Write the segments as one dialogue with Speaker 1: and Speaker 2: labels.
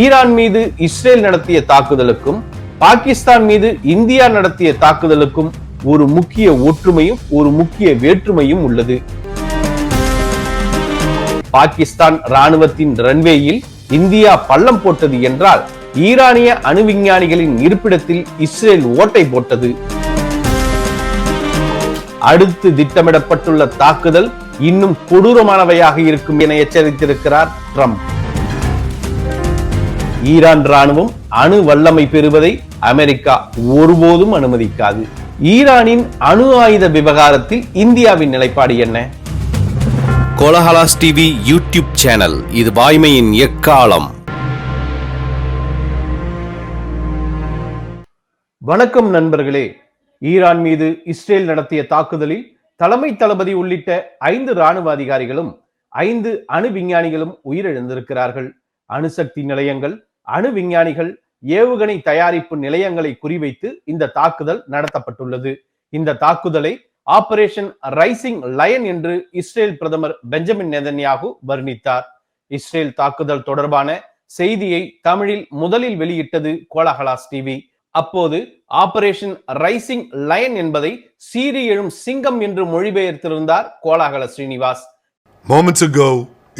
Speaker 1: Iran மீது Israel நடத்திய தாக்குதலுக்கும் பாகிஸ்தான் மீது இந்தியா நடத்திய தாக்குதலுக்கும் ஒரு முக்கிய ஒற்றுமையும் ஒரு முக்கிய வேற்றுமையும் உள்ளது. பாகிஸ்தான் ராணுவத்தின் ரன்வேயில் இந்தியா பள்ளம் போட்டது என்றால் ஈரானிய அணு விஞ்ஞானிகளின் இருப்பிடத்தில் இஸ்ரேல் ஓட்டை போட்டது. அடுத்து திட்டமிடப்பட்டுள்ள தாக்குதல் இன்னும் கொடூரமானவையாக இருக்கும் என எச்சரித்திருக்கிறார் ட்ரம்ப். ஈரான் ராணுவம் அணு வல்லமை பெறுவதை அமெரிக்கா ஒருபோதும் அனுமதிக்காது. ஈரானின் அணு ஆயுத விவகாரத்தில் இந்தியாவின் நிலைப்பாடு என்ன?
Speaker 2: கோலஹலாஸ் டிவி யூடியூப் சேனல் இது வாய்மையின் எக்காலம்.
Speaker 1: வணக்கம் நண்பர்களே. ஈரான் மீது இஸ்ரேல் நடத்திய தாக்குதலில் தலைமை தளபதி உள்ளிட்ட ஐந்து ராணுவ அதிகாரிகளும் ஐந்து அணு விஞ்ஞானிகளும் உயிரிழந்திருக்கிறார்கள். அணுசக்தி நிலையங்கள் அணு விஞ்ஞானிகள் ஏவுகணை தயாரிப்பு நிலையங்களை குறிவைத்து இந்த தாக்குதல் நடத்தப்பட்டுள்ளது. இந்த தாக்குதலை ஆபரேஷன் ரைசிங் லயன் என்று இஸ்ரேல் பிரதமர் பெஞ்சமின் நெதன்யாகு வர்ணித்தார். இஸ்ரேல் தாக்குதல் தொடர்பான செய்தியை தமிழில் முதலில் வெளியிட்டது கோலாகலாஸ் டிவி. அப்போது ஆபரேஷன் ரைசிங் லயன் என்பதை சீறி எழும் சிங்கம் என்று மொழிபெயர்த்திருந்தார் Kolahala Srinivas.
Speaker 3: Moments ago,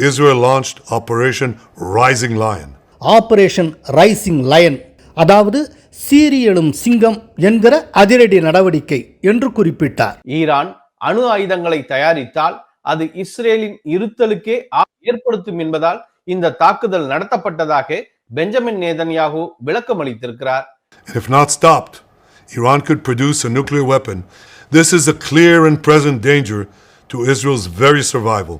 Speaker 3: Israel launched Operation Rising Lion.
Speaker 4: Operation Rising Lion அதாவது சீரியலும் சிங்கம் என்கிற அதிரடி நடவடிக்கை என்று குறிப்பிட்டார்
Speaker 1: ஈரான் அணு ஆயுதங்களை தயாரித்தால் அது இஸ்ரேலின் இருத்தலுக்கே ஏற்படுத்தும் என்பதால் இந்த தாக்குதல் நடத்தப்பட்டதாக பெஞ்சமின் நேதன்யாகு விளக்கம் அளித்திருக்கிறார்
Speaker 3: if not stopped, Iran could produce a nuclear weapon. This is a clear and present danger to Israel's very survival.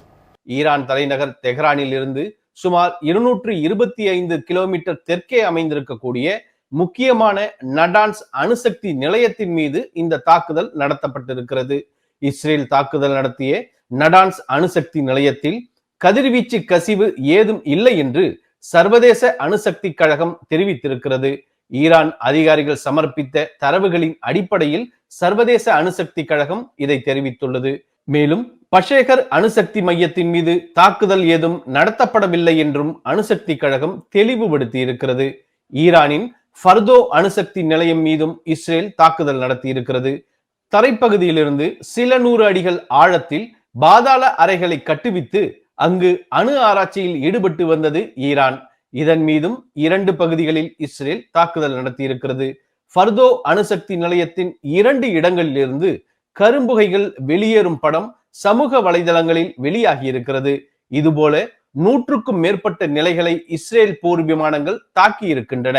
Speaker 1: Iran தலைநகர் தெஹ்ரானில் இருந்து சுமார் இருநூற்று இருபத்தி ஐந்து கிலோமீட்டர் தெற்கே அமைந்திருக்கக்கூடிய முக்கியமான நடான்ஸ் அணுசக்தி நிலையத்தின் மீது இந்த தாக்குதல் நடத்தப்பட்டிருக்கிறது. இஸ்ரேல் தாக்குதல் நடத்திய நடான்ஸ் அணுசக்தி நிலையத்தில் கதிர்வீச்சு கசிவு ஏதும் இல்லை என்று சர்வதேச அணுசக்தி கழகம் தெரிவித்திருக்கிறது. ஈரான் அதிகாரிகள் சமர்ப்பித்த தரவுகளின் அடிப்படையில் சர்வதேச அணுசக்தி கழகம் இதை தெரிவித்துள்ளது. மேலும் பஷேகர் அணுசக்தி மையத்தின் மீது தாக்குதல் ஏதும் நடத்தப்படவில்லை என்றும் அணுசக்தி கழகம் தெளிவுபடுத்தி இருக்கிறது ஈரானின் ஃபர்தோ அணுசக்தி நிலையம் மீதும் இஸ்ரேல் தாக்குதல் நடத்தியிருக்கிறது. தரைப்பகுதியிலிருந்து சில நூறு அடிகள் ஆழத்தில் பாதாள அறைகளை கட்டுவித்து அங்கு அணு ஆராய்ச்சியில் ஈடுபட்டு வந்தது ஈரான். இதன் மீதும் இரண்டு பகுதிகளில் இஸ்ரேல் தாக்குதல் நடத்தியிருக்கிறது. ஃபர்தோ அணுசக்தி நிலையத்தின் இரண்டு இடங்களிலிருந்து கரும்புகைகள் வெளியேறும் படம் சமூக வலைதளங்களில் வெளியாகி இருக்கிறது. இதுபோல நூற்றுக்கும் மேற்பட்ட நிலைகளை இஸ்ரேல் போர் விமானங்கள் தாக்கி இருக்கின்றன.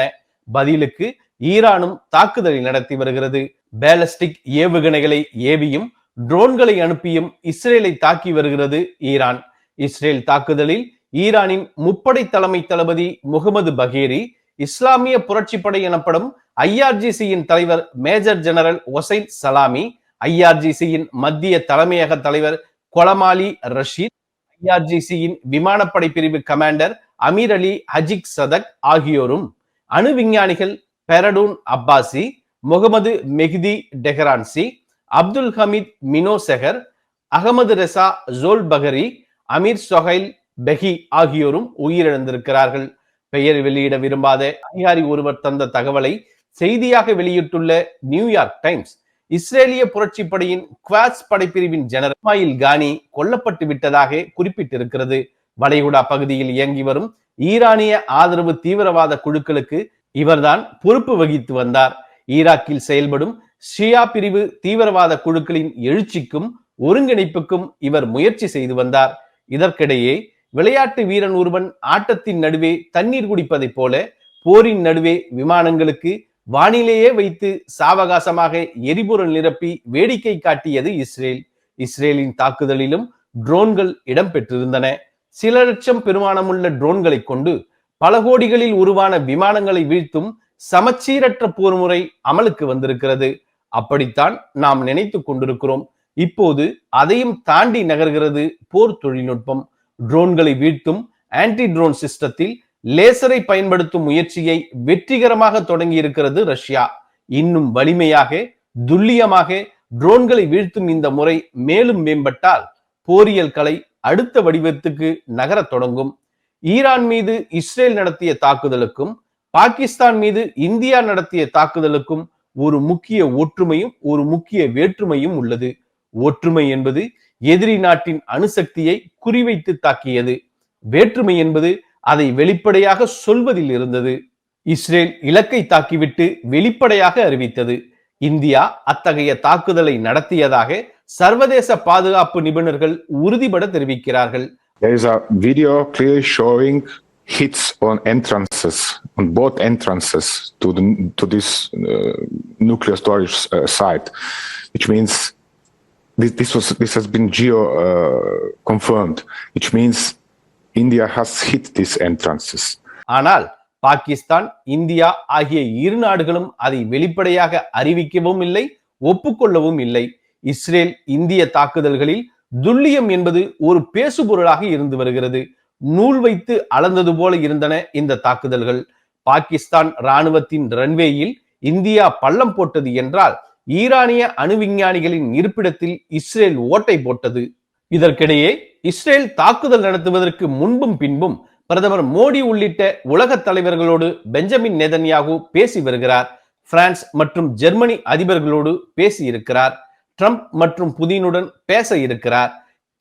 Speaker 1: பதிலுக்கு ஈரானும் தாக்குதலை நடத்தி வருகிறது. பேலஸ்டிக் ஏவுகணைகளை ஏவியும் ட்ரோன்களை அனுப்பியும் இஸ்ரேலை தாக்கி வருகிறது ஈரான். இஸ்ரேல் தாக்குதலில் ஈரானின் முப்படை தலைமை தளபதி முகமது பகேரி இஸ்லாமிய புரட்சிப்படை எனப்படும் ஐஆர்ஜிசியின் தலைவர் மேஜர் ஜெனரல் ஒசைன் சலாமி ஐஆர்ஜிசியின் மத்திய தலைமையக தலைவர் கொலமாலி ரஷீத் ஐஆர்ஜிசியின் விமானப்படை பிரிவு கமாண்டர் அமீர் அலி ஹஜிக் சதக் ஆகியோரும் அணு விஞ்ஞானிகள் Fereydoun Abbasi Mohammad Mehdi Tehranchi Abdul Hamid Minouchehr Ahmad Reza Zolfaghari Amir Soheil Feghhi ஆகியோரும் உயிரிழந்திருக்கிறார்கள். பெயர் வெளியிட விரும்பாத அதிகாரி ஒருவர் தந்த தகவலை செய்தியாக வெளியிட்டுள்ள நியூயார்க் டைம்ஸ். இஸ்ரேலிய புரட்சிப்படையின் குவாஸ் படைப்பிரிவின் ஜெனரல் இஸ்மாயில் கானி கொல்லப்பட்டு விட்டதாக குறிப்பிட்டிருக்கிறது. வளைகுடா பகுதியில் இயங்கி வரும் ஈரானிய ஆதரவு தீவிரவாத குழுக்களுக்கு இவர்தான் பொறுப்பு வகித்து வந்தார். ஈராக்கில் செயல்படும் ஷியா பிரிவு தீவிரவாத குழுக்களின் எழுச்சிக்கும் ஒருங்கிணைப்புக்கும் இவர் முயற்சி செய்து வந்தார். இதற்கிடையே விளையாட்டு வீரன் ஒருவன் ஆட்டத்தின் நடுவே தண்ணீர் குடிப்பதைப் போல போரின் நடுவே விமானங்களுக்கு வானிலேயே வைத்து சாவகாசமாக எரிபொருள் நிரப்பி வேடிக்கை காட்டியது இஸ்ரேல். இஸ்ரேலின் தாக்குதலிலும் ட்ரோன்கள் இடம்பெற்றிருந்தன. சில லட்சம் பெருமானமுள்ள ட்ரோன்களை கொண்டு பல கோடிகளில் உருவான விமானங்களை வீழ்த்தும் சமச்சீரற்ற போர் முறை அமலுக்கு வந்திருக்கிறது. அப்படித்தான் நாம் நினைத்து கொண்டிருக்கிறோம். இப்போது அதையும் தாண்டி நகர்கிறது போர் தொழில்நுட்பம். ட்ரோன்களை வீழ்த்தும் ஆன்டி ட்ரோன் சிஸ்டத்தில் லேசரை பயன்படுத்தும் முயற்சியை வெற்றிகரமாக தொடங்கி இருக்கிறது ரஷ்யா. இன்னும் வலிமையாக துல்லியமாக ட்ரோன்களை வீழ்த்தும் இந்த முறை மேலும் மேம்பட்டால் போரியல் கலை அடுத்த வடிவத்துக்கு நகரத் தொடங்கும். ஈரான் மீது இஸ்ரேல் நடத்திய தாக்குதலுக்கும் பாகிஸ்தான் மீது இந்தியா நடத்திய தாக்குதலுக்கும் ஒரு முக்கிய ஒற்றுமையும் ஒரு முக்கிய வேற்றுமையும் உள்ளது. ஒற்றுமை என்பது எதிரி நாட்டின் அணுசக்தியை குறிவைத்து தாக்கியது. வேற்றுமை என்பது அதை வெளிப்படையாக சொல்வதில் இருந்தது இஸ்ரேல் இலக்கை தாக்கிவிட்டு வெளிப்படையாக அறிவித்தது இந்தியா அத்தகைய தாக்குதலை நடத்தியதாக சர்வதேச பாதுகாப்பு நிபுணர்கள் உறுதிபட தெரிவிக்கிறார்கள்
Speaker 5: There is a video clearly showing hits on entrances, on both entrances to the to this uh, nuclear storage uh, site, which means this, this was this has been geo uh, confirmed, which means India has hit this entrances.
Speaker 1: ஆனால் Pakistan India ஆகிய இரு நாடுகளும் அதை வெளிப்படையாக அறிவிக்கவும் இல்லை ஒப்புக்கொள்ளவும் இல்லை. Israel இந்திய தாக்குதல்களில் துல்லியம் என்பது ஒரு பேசுபொருளாக இருந்து வருகிறது. நூல் வைத்து அளந்தது போல இருந்தன இந்த தாக்குதல்கள். பாகிஸ்தான் ராணுவத்தின் ரன்வேயில் இந்தியா பள்ளம் போட்டது என்றால் ஈரானிய அணு விஞ்ஞானிகளின் இருப்பிடத்தில் இஸ்ரேல் ஓட்டை போட்டது. இதற்கிடையே இஸ்ரேல் தாக்குதல் நடத்துவதற்கு முன்பும் பின்பும் பிரதமர் மோடி உள்ளிட்ட உலக தலைவர்களோடு பெஞ்சமின் நேதன்யாகு பேசி வருகிறார். பிரான்ஸ் மற்றும் ஜெர்மனி அதிபர்களோடு பேசி இருக்கிறார் ட்ரம்ப் மற்றும் புதினுடன் பேச இருக்கிறார்.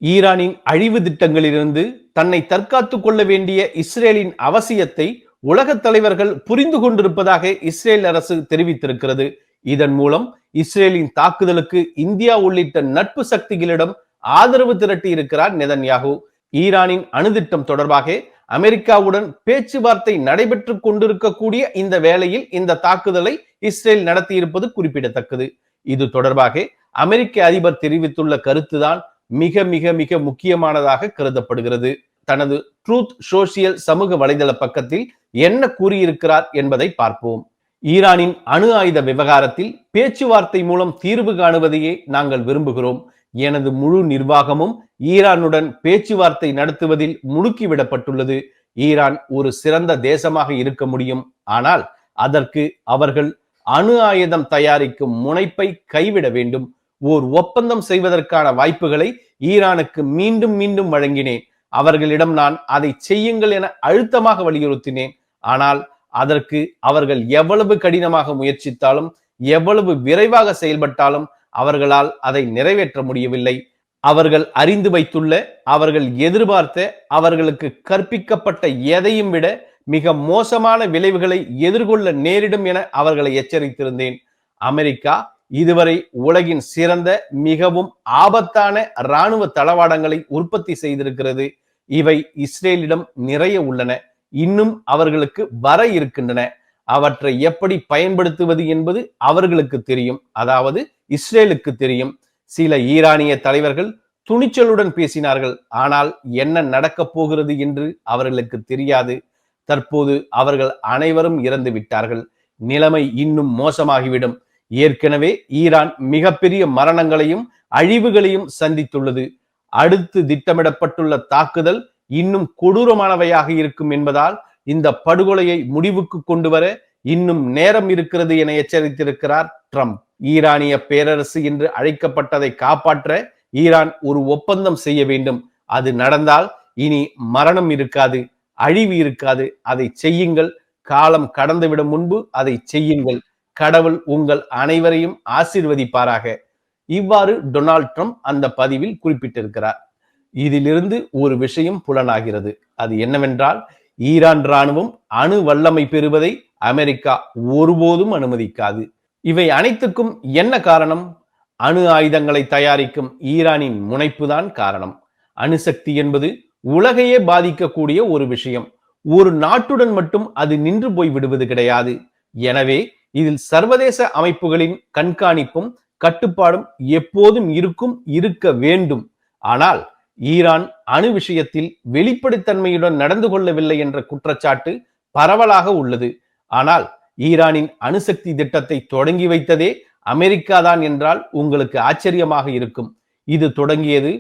Speaker 1: ஈரானின் அழிவு திட்டங்களிலிருந்து தன்னை தற்காத்துக் கொள்ள வேண்டிய இஸ்ரேலின் அவசியத்தை உலக தலைவர்கள் புரிந்து கொண்டிருப்பதாக இஸ்ரேல் அரசு தெரிவித்திருக்கிறது. இதன் மூலம் இஸ்ரேலின் தாக்குதலுக்கு இந்தியா உள்ளிட்ட நட்பு சக்திகளிடம் ஆதரவு திரட்டி இருக்கிறார் நெதன்யாகு. ஈரானின் அணுதிட்டம் தொடர்பாக அமெரிக்காவுடன் பேச்சுவார்த்தை நடைபெற்றுக் கொண்டிருக்கக்கூடிய இந்த வேளையில் இந்த தாக்குதலை இஸ்ரேல் நடத்தியிருப்பது குறிப்பிடத்தக்கது. இது தொடர்பாக அமெரிக்க அதிபர் தெரிவித்துள்ள கருத்துதான் மிக மிக மிக முக்கியமானதாக கருதப்படுகிறது. தனது ட்ரூத் சோசியல் சமூக வலைதள பக்கத்தில் என்ன கூறியிருக்கிறார் என்பதை பார்ப்போம். ஈரானின் அணு ஆயுத விவகாரத்தில் பேச்சுவார்த்தை மூலம் தீர்வு காணுவதையே நாங்கள் விரும்புகிறோம். எனது முழு நிர்வாகமும் ஈரானுடன் பேச்சுவார்த்தை நடத்துவதில் முடுக்கிவிடப்பட்டுள்ளது. ஈரான் ஒரு சிறந்த தேசமாக இருக்க முடியும். ஆனால் அதற்கு அவர்கள் அணு ஆயுதம் தயாரிக்கும் முனைப்பை கைவிட வேண்டும். ஓர் ஒப்பந்தம் செய்வதற்கான வாய்ப்புகளை ஈரானுக்கு மீண்டும் மீண்டும் வழங்கினேன். அவர்களிடம் நான் அதை செய்யுங்கள் என அழுத்தமாக வலியுறுத்தினேன். ஆனால் அதற்கு அவர்கள் எவ்வளவு கடினமாக முயற்சித்தாலும் எவ்வளவு விரைவாக செயல்பட்டாலும் அவர்களால் அதை நிறைவேற்ற முடியவில்லை. அவர்கள் அறிந்து வைத்துள்ள அவர்கள் எதிர்பார்த்த அவர்களுக்கு கற்பிக்கப்பட்ட எதையும் விட மிக மோசமான விளைவுகளை எதிர்கொள்ள நேரிடும் என அவர்களை எச்சரித்திருந்தேன். அமெரிக்கா இதுவரை உலகின் சிறந்த மிகவும் ஆபத்தான இராணுவ தளவாடங்களை உற்பத்தி செய்திருக்கிறது. இவை இஸ்ரேலிடம் நிறைய உள்ளன. இன்னும் அவர்களுக்கு வர இருக்கின்றன. அவற்றை எப்படி பயன்படுத்துவது என்பது அவர்களுக்கு தெரியும். அதாவது இஸ்ரேலுக்கு தெரியும். சில ஈரானிய தலைவர்கள் துணிச்சலுடன் பேசினார்கள். ஆனால் என்ன நடக்கப் போகிறது என்று அவர்களுக்கு தெரியாது. தற்போது அவர்கள் அனைவரும் இறந்து விட்டார்கள். நிலைமை இன்னும் மோசமாகிவிடும். ஏற்கனவே ஈரான் மிகப்பெரிய மரணங்களையும் அழிவுகளையும் சந்தித்துள்ளது. அடுத்து திட்டமிடப்பட்டுள்ள தாக்குதல் இன்னும் கொடூரமானவையாக இருக்கும் என்பதால் இந்த படுகொலையை முடிவுக்கு கொண்டு வர இன்னும் நேரம் இருக்கிறது என எச்சரித்திருக்கிறார் ட்ரம்ப். ஈரானிய பேரரசு என்று அழைக்கப்பட்டதை காப்பாற்ற ஈரான் ஒரு ஒப்பந்தம் செய்ய வேண்டும். அது நடந்தால் இனி மரணம் இருக்காது அழிவு இருக்காது. அதை செய்யுங்கள். காலம் கடந்துவிடும் முன்பு அதை செய்யுங்கள். கடவுள் உங்கள் அனைவரையும் ஆசீர்வதிப்பாராக. இவ்வாறு டொனால்ட் ட்ரம்ப் அந்த பதிவில் குறிப்பிட்டிருக்கிறார். இதிலிருந்து ஒரு விஷயம் புலனாகிறது. அது என்னவென்றால் ஈரான் ராணுவம் அணு வல்லமை பெறுவதை அமெரிக்கா ஒருபோதும் அனுமதிக்காது. இவை அனைத்துக்கும் என்ன காரணம்? அணு ஆயுதங்களை தயாரிக்கும் ஈரானின் முனைப்புதான் காரணம். அணுசக்தி என்பது உலகையே பாதிக்கக்கூடிய ஒரு விஷயம். ஒரு நாட்டுடன் மட்டும் அது நின்று போய் விடுவது கிடையாது. எனவே இதில் சர்வதேச அமைப்புகளின் கண்காணிப்பும் கட்டுப்பாடும் எப்போதும் இருக்கும் இருக்க வேண்டும். ஆனால் ஈரான் அணு விஷயத்தில் வெளிப்படைத்தன்மையுடன் நடந்து கொள்ளவில்லை என்ற குற்றச்சாட்டு பரவலாக உள்ளது. ஆனால் ஈரானின் அணுசக்தி திட்டத்தை தொடங்கி வைத்ததே அமெரிக்கா தான் என்றால் உங்களுக்கு ஆச்சரியமாக இருக்கும். இது தொடங்கியது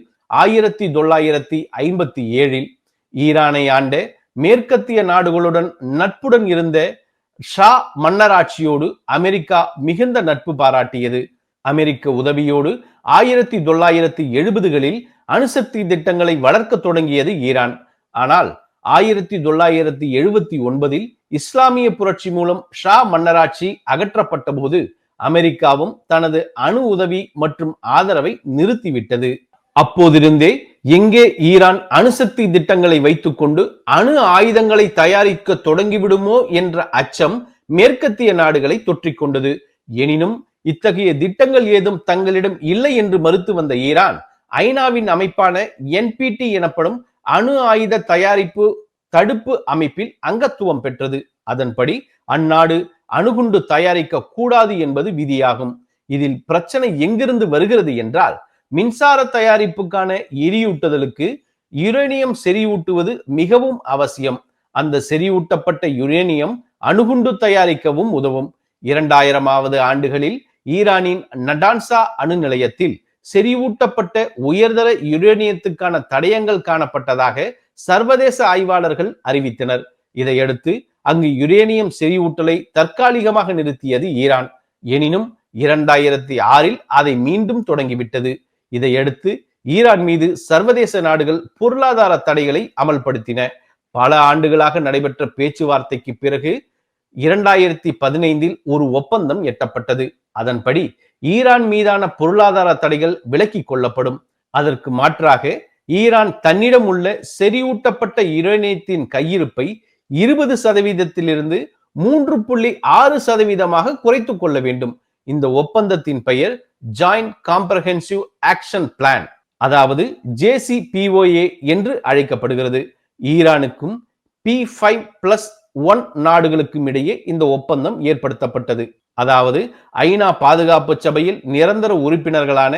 Speaker 1: ஆயிரத்தி தொள்ளாயிரத்தி ஐம்பத்தி ஏழில். ஈரானை ஆண்ட மேற்கத்திய நாடுகளுடன் நட்புடன் இருந்த ஷா மன்னராட்சியோடு அமெரிக்கா மிகுந்த நட்பு பாராட்டியது. அமெரிக்க உதவியோடு ஆயிரத்தி தொள்ளாயிரத்தி எழுபதுகளில் அணுசக்தி திட்டங்களை வளர்க்க தொடங்கியது ஈரான். ஆனால் ஆயிரத்தி தொள்ளாயிரத்தி எழுபத்தி ஒன்பதில் இஸ்லாமிய புரட்சி மூலம் ஷா மன்னராட்சி அகற்றப்பட்ட போது அமெரிக்காவும் தனது அணு உதவி மற்றும் ஆதரவை நிறுத்திவிட்டது. அப்போதிருந்தே எங்கே ஈரான் அணுசக்தி திட்டங்களை வைத்துக்கொண்டு அணு ஆயுதங்களை தயாரிக்க தொடங்கிவிடுமோ என்ற அச்சம் மேற்கத்திய நாடுகளை தொற்றிக்கொண்டது. எனினும் இத்தகைய திட்டங்கள் ஏதும் தங்களிடம் இல்லை என்று மறுத்து வந்த ஈரான் ஐநாவின் அமைப்பான என்பிடி எனப்படும் அணு ஆயுத தயாரிப்பு தடுப்பு அமைப்பில் அங்கத்துவம் பெற்றது. அதன்படி அந்நாடு அணுகுண்டு தயாரிக்க கூடாது என்பது விதியாகும். இதில் பிரச்சனை எங்கிருந்து வருகிறது என்றால் மின்சார தயாரிப்புக்கான எரியூட்டுதலுக்கு யுரேனியம் செறிவூட்டுவது மிகவும் அவசியம். அந்த செறிவூட்டப்பட்ட யுரேனியம் அணுகுண்டு தயாரிக்கவும் உதவும். இரண்டாயிரமாவது ஆண்டுகளில் ஈரானின் நடான்சா அணு நிலையத்தில் செறிவூட்டப்பட்ட உயர்தர யுரேனியத்துக்கான தடயங்கள் காணப்பட்டதாக சர்வதேச ஆய்வாளர்கள் அறிவித்தனர். இதையடுத்து அங்கு யுரேனியம் செறிவூட்டலை தற்காலிகமாக நிறுத்தியது ஈரான். எனினும் இரண்டாயிரத்தி ஆறில் அதை மீண்டும் தொடங்கிவிட்டது. இதையடுத்து ஈரான் மீது சர்வதேச நாடுகள் பொருளாதார தடைகளை அமல்படுத்தின. பல ஆண்டுகளாக நடைபெற்ற பேச்சுவார்த்தைக்கு பிறகு இரண்டாயிரத்தி பதினைந்தில் ஒரு ஒப்பந்தம் எட்டப்பட்டது. அதன்படி ஈரான் மீதான பொருளாதார தடைகள் விலக்கிக் கொள்ளப்படும். அதற்கு மாற்றாக ஈரான் தன்னிடம் உள்ள செறிவூட்டப்பட்ட யுரேனியத்தின் கையிருப்பை இருபது சதவீதத்திலிருந்து மூன்று புள்ளி ஆறு சதவீதமாக குறைத்துக் கொள்ள வேண்டும். இந்த ஒப்பந்தத்தின் பெயர் ஜாயிண்ட் காம்ப்ரஹென்சிவ் ஆக்ஷன் பிளான் அதாவது ஜேசிபிஓஏ என்று அழைக்கப்படுகிறது. ஈரானுக்கும் பி ஃபைவ் பிளஸ் ஒன் நாடுகளுக்கும் இடையே இந்த ஒப்பந்தம் ஏற்படுத்தப்பட்டது. அதாவது ஐநா பாதுகாப்பு சபையில் நிரந்தர உறுப்பினர்களான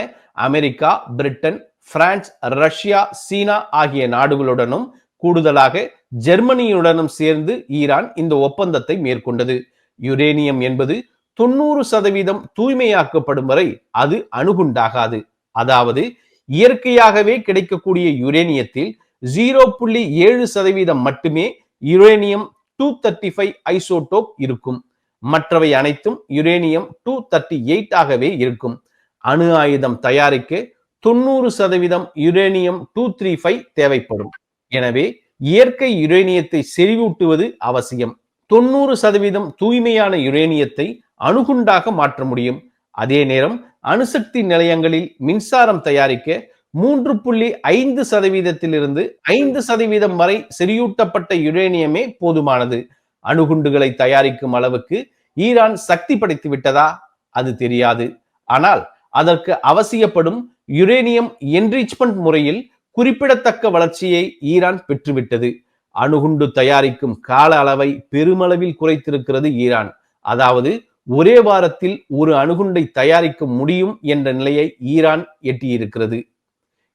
Speaker 1: America Britain France Russia China ஆகிய நாடுகளுடனும் கூடுதலாக ஜெர்மனியுடனும் சேர்ந்து ஈரான் இந்த ஒப்பந்தத்தை மேற்கொண்டது. யுரேனியம் என்பது தொண்ணூறு சதவீதம் தூய்மையாக்கப்படும் வரை அது அணுகுண்டாகாது. அதாவது இயற்கையாகவே கிடைக்கக்கூடிய யுரேனியத்தில் ஜீரோ புள்ளி ஏழு சதவீதம் மட்டுமே uranium two thirty five isotope இருக்கும். மற்றவை அனைத்தும் யுரேனியம் டூ தேர்ட்டி எயிட் ஆகவே இருக்கும். அணு ஆயுதம் தயாரிக்க தொண்ணூறு சதவீதம் யுரேனியம் டூ த்ரீ ஃபைவ் தேவைப்படும். எனவே இயற்கை யுரேனியத்தை செறிவூட்டுவது அவசியம். தொண்ணூறு சதவீதம் தூய்மையான யுரேனியத்தை அணுகுண்டாக மாற்ற முடியும். அதே நேரம் அணுசக்தி நிலையங்களில் மின்சாரம் தயாரிக்க மூன்று புள்ளி ஐந்து சதவீதத்திலிருந்து ஐந்து சதவீதம் வரை செறியூட்டப்பட்ட யுரேனியமே போதுமானது. அணுகுண்டுகளை தயாரிக்கும் அளவுக்கு ஈரான் சக்தி படைத்து விட்டதா? அது தெரியாது. ஆனால் அதற்கு அவசியப்படும் யுரேனியம் என்ரிச்மெண்ட் முறையில் குறிப்பிடத்தக்க வளர்ச்சியை ஈரான் பெற்றுவிட்டது. அணுகுண்டு தயாரிக்கும் கால அளவை பெருமளவில் குறைத்திருக்கிறது ஈரான். அதாவது ஒரே வாரத்தில் ஒரு அணுகுண்டை தயாரிக்க முடியும் என்ற நிலையை ஈரான் எட்டியிருக்கிறது.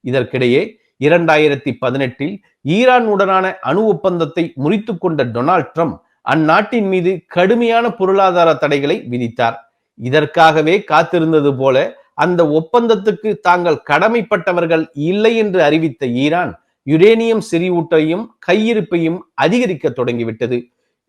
Speaker 1: இதற்கிடையே இரண்டாயிரத்தி பதினெட்டில் ஈரானுடனான அணு ஒப்பந்தத்தை முறித்து கொண்ட டொனால்ட் ட்ரம்ப் அந்நாட்டின் மீது கடுமையான பொருளாதார தடைகளை விதித்தார். இதற்காகவே காத்திருந்தது போல அந்த ஒப்பந்தத்துக்கு தாங்கள் கடமைப்பட்டவர்கள் இல்லை என்று அறிவித்த ஈரான் யுரேனியம் செறிவூட்டையும் கையிருப்பையும் அதிகரிக்க தொடங்கிவிட்டது.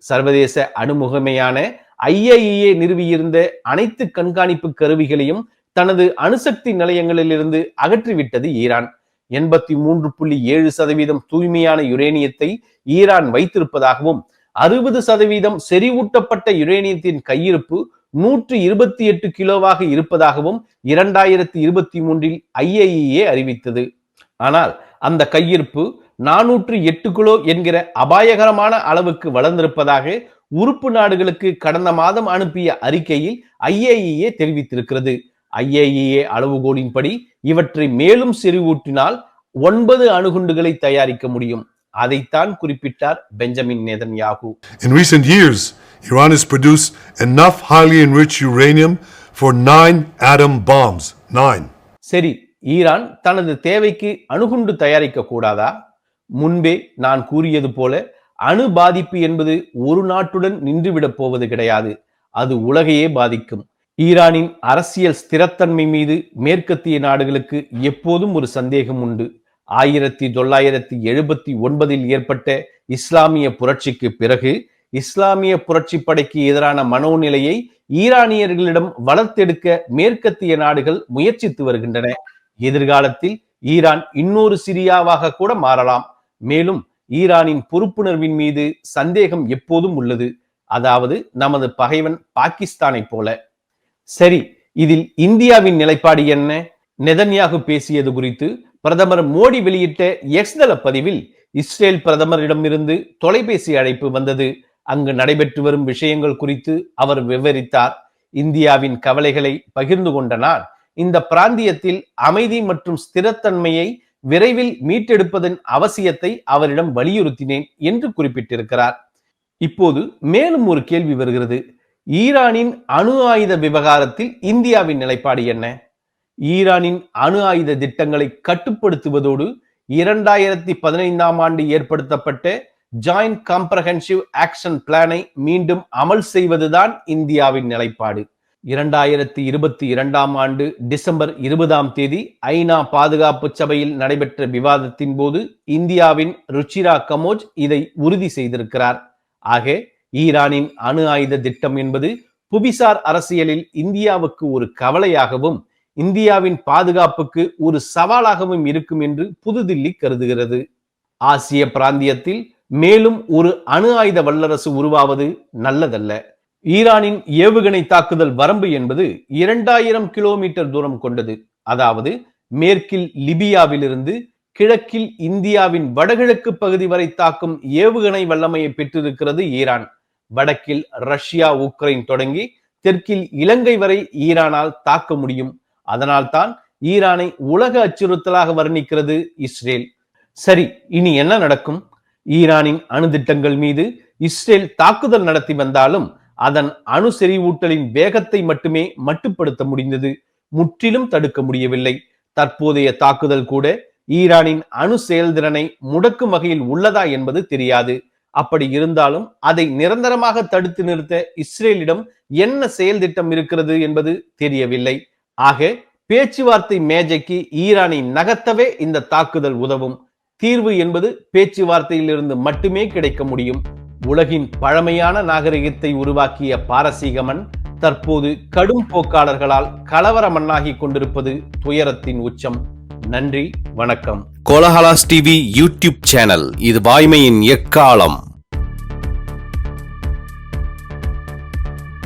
Speaker 1: சர்வதேச அணுமுகமையான ஐஏஇஏ நிறுவியிருந்த அனைத்து கண்காணிப்பு கருவிகளையும் தனது அணுசக்தி நிலையங்களிலிருந்து அகற்றிவிட்டது ஈரான். எண்பத்தி மூன்று புள்ளி ஏழு சதவீதம் தூய்மையான யுரேனியத்தை ஈரான் வைத்திருப்பதாகவும் அறுபது சதவீதம் செறிவூட்டப்பட்ட யுரேனியத்தின் கையிருப்பு நூற்று இருபத்தி எட்டு கிலோவாக இருப்பதாகவும் இரண்டாயிரத்தி இருபத்தி மூன்றில் ஐஏஇஏ அறிவித்தது. ஆனால் அந்த கையிருப்பு நானூற்று எட்டு கிலோ என்கிற அபாயகரமான அளவுக்கு வளர்ந்திருப்பதாக உறுப்பு நாடுகளுக்கு கடந்த மாதம் அனுப்பிய அறிக்கையில் ஐஏஇஏ தெரிவித்திருக்கிறது. ஐஏஇஏ அளவுகோலின்படி இவற்றை மேலும் செறிவூட்டினால் ஒன்பது அணுகுண்டுகளை தயாரிக்க முடியும். அதைத்தான் குறிப்பிட்டார் Benjamin Netanyahu.
Speaker 3: In recent years, Iran has produced enough highly enriched uranium for nine atom bombs. Nine.
Speaker 1: சரி ஈரான் தனது தேவைக்கு அணுகுண்டு தயாரிக்க கூடாதா? முன்பே நான் கூறியது போல அணு பாதிப்பு என்பது ஒரு நாட்டுடன் நின்றுவிடப் போவது கிடையாது. அது உலகையே பாதிக்கும். ஈரானின் அரசியல் ஸ்திரத்தன்மை மீது மேற்கத்திய நாடுகளுக்கு எப்போதும் ஒரு சந்தேகம் உண்டு. ஆயிரத்தி தொள்ளாயிரத்தி எழுபத்தி ஒன்பதில் ஏற்பட்ட இஸ்லாமிய புரட்சிக்கு பிறகு இஸ்லாமிய புரட்சி படைக்கு எதிரான மனோநிலையை ஈரானியர்களிடம் வளர்த்தெடுக்க மேற்கத்திய நாடுகள் முயற்சித்து வருகின்றன. எதிர்காலத்தில் ஈரான் இன்னொரு சிரியாவாக கூட மாறலாம். மேலும் ஈரானின் பொறுப்புணர்வின் மீது சந்தேகம் எப்போதும் உள்ளது. அதாவது நமது பகைவன் பாகிஸ்தானை போல. சரி இதில் இந்தியாவின் நிலைப்பாடு என்ன? நெதன்யாகு பேசியது குறித்து பிரதமர் மோடி வெளியிட்ட எக்ஸ் தள பதிவில் இஸ்ரேல் பிரதமரிடமிருந்து தொலைபேசி அழைப்பு வந்தது. அங்கு நடைபெற்று வரும் விஷயங்கள் குறித்து அவர் விவரித்தார். இந்தியாவின் கவலைகளை பகிர்ந்து கொண்ட நான் இந்த பிராந்தியத்தில் அமைதி மற்றும் ஸ்திரத்தன்மையை விரைவில் மீட்டெடுப்பதன் அவசியத்தை அவரிடம் வலியுறுத்தினேன் என்று குறிப்பிட்டிருக்கிறார். இப்போது மேலும் ஒரு கேள்வி வருகிறது. ஈரானின் அணு ஆயுத விவகாரத்தில் இந்தியாவின் நிலைப்பாடு என்ன? ஈரானின் அணு ஆயுத திட்டங்களை கட்டுப்படுத்துவதோடு இரண்டாயிரத்தி பதினைந்தாம் ஆண்டு ஏற்படுத்தப்பட்ட ஜாயிண்ட் காம்ப்ரஹென்சிவ் ஆக்ஷன் பிளானை மீண்டும் அமல் செய்வதுதான் இந்தியாவின் நிலைப்பாடு. இரண்டாயிரத்தி இருபத்தி இரண்டாம் ஆண்டு டிசம்பர் இருபதாம் தேதி ஐநா பாதுகாப்பு சபையில் நடைபெற்ற விவாதத்தின் போது இந்தியாவின் ருச்சிரா கமோஜ் இதை உறுதி செய்திருக்கிறார். ஆக ஈரானின் அணு ஆயுத திட்டம் என்பது புவிசார் அரசியலில் இந்தியாவுக்கு ஒரு கவலையாகவும் இந்தியாவின் பாதுகாப்புக்கு ஒரு சவாலாகவும் இருக்கும் என்று புதுதில்லி கருதுகிறது. ஆசிய பிராந்தியத்தில் மேலும் ஒரு அணு ஆயுத வல்லரசு உருவாவது நல்லதல்ல. ஈரானின் ஏவுகணை தாக்குதல் வரம்பு என்பது இரண்டாயிரம் கிலோமீட்டர் தூரம் கொண்டது. அதாவது மேற்கில் லிபியாவிலிருந்து கிழக்கில் இந்தியாவின் வடகிழக்கு பகுதி வரை தாக்கும் ஏவுகணை வல்லமையை பெற்றிருக்கிறது ஈரான். வடக்கில் ரஷ்யா உக்ரைன் தொடங்கி தெற்கில் இலங்கை வரை ஈரானால் தாக்க முடியும். அதனால்தான் ஈரானை உலக அச்சுறுத்தலாக வர்ணிக்கிறது இஸ்ரேல். சரி இனி என்ன நடக்கும்? ஈரானின் அணு திட்டங்கள் மீது இஸ்ரேல் தாக்குதல் நடத்தி வந்தாலும் அதன் அணு செறிவூட்டலின் வேகத்தை மட்டுமே மட்டுப்படுத்த முடிந்தது. முற்றிலும் தடுக்க முடியவில்லை. தற்போதைய தாக்குதல் கூட ஈரானின் அணு செயல்திறனை முடக்கும் வகையில் உள்ளதா என்பது தெரியாது. அப்படி இருந்தாலும் அதை நிரந்தரமாக தடுத்து நிறுத்த இஸ்ரேலிடம் என்ன செயல் திட்டம் இருக்கிறது என்பது தெரியவில்லை. ஆக பேச்சுவார்த்தை மேஜைக்கு ஈரானை நகர்த்தவே இந்த தாக்குதல் உதவும். தீர்வு என்பது பேச்சுவார்த்தையிலிருந்து மட்டுமே கிடைக்க முடியும். உலகின் பழமையான நாகரிகத்தை உருவாக்கிய பாரசீகமன் தற்போது கடும் போக்காளர்களால் கலவர மண்ணாகி கொண்டிருப்பது துயரத்தின் உச்சம். நன்றி வணக்கம்.
Speaker 2: கோலஹலாஸ் டிவி யூடியூப் சேனல் இது வாய்மையின் எக்காலம்.